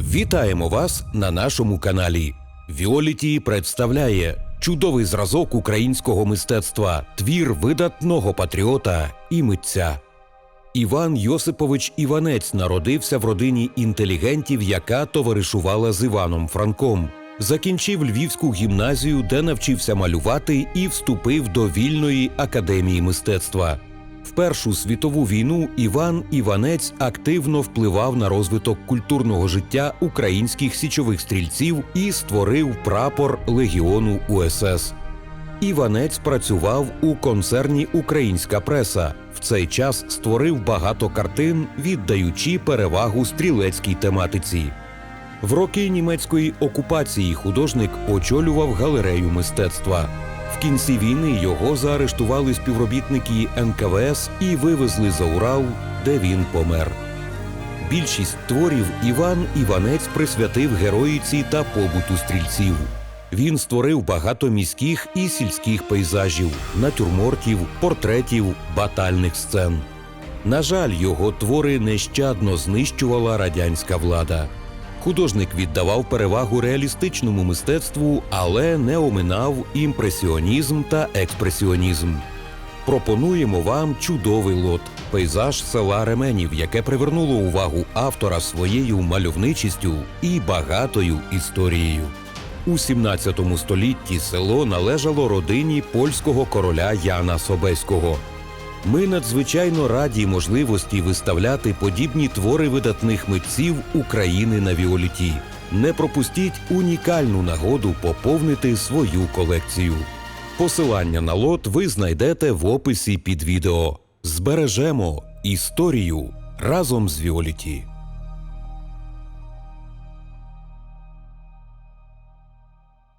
Вітаємо вас на нашому каналі. Віоліті представляє чудовий зразок українського мистецтва, твір видатного патріота і митця. Іван Йосипович Іванець народився в родині інтелігентів, яка товаришувала з Іваном Франком. Закінчив Львівську гімназію, де навчився малювати і вступив до вільної академії мистецтва. В Першу світову війну Іван Іванець активно впливав на розвиток культурного життя українських січових стрільців і створив прапор легіону УСС. Іванець працював у концерні Українська преса. В цей час створив багато картин, віддаючи перевагу стрілецькій тематиці. В роки німецької окупації художник очолював галерею мистецтва. В кінці війни його заарештували співробітники НКВС і вивезли за Урал, де він помер. Більшість творів Іван Іванець присвятив героїці та побуту стрільців. Він створив багато міських і сільських пейзажів, натюрмортів, портретів, батальних сцен. На жаль, його твори нещадно знищувала радянська влада. Художник віддавав перевагу реалістичному мистецтву, але не оминав імпресіонізм та експресіонізм. Пропонуємо вам чудовий лот пейзаж села Ременів, яке привернуло увагу автора своєю мальовничістю і багатою історією. У 17 столітті село належало родині польського короля Яна Собеського. Ми надзвичайно раді можливості виставляти подібні твори видатних митців України на Віоліті. Не пропустіть унікальну нагоду поповнити свою колекцію. Посилання на лот ви знайдете в описі під відео. Збережемо історію разом з Віоліті.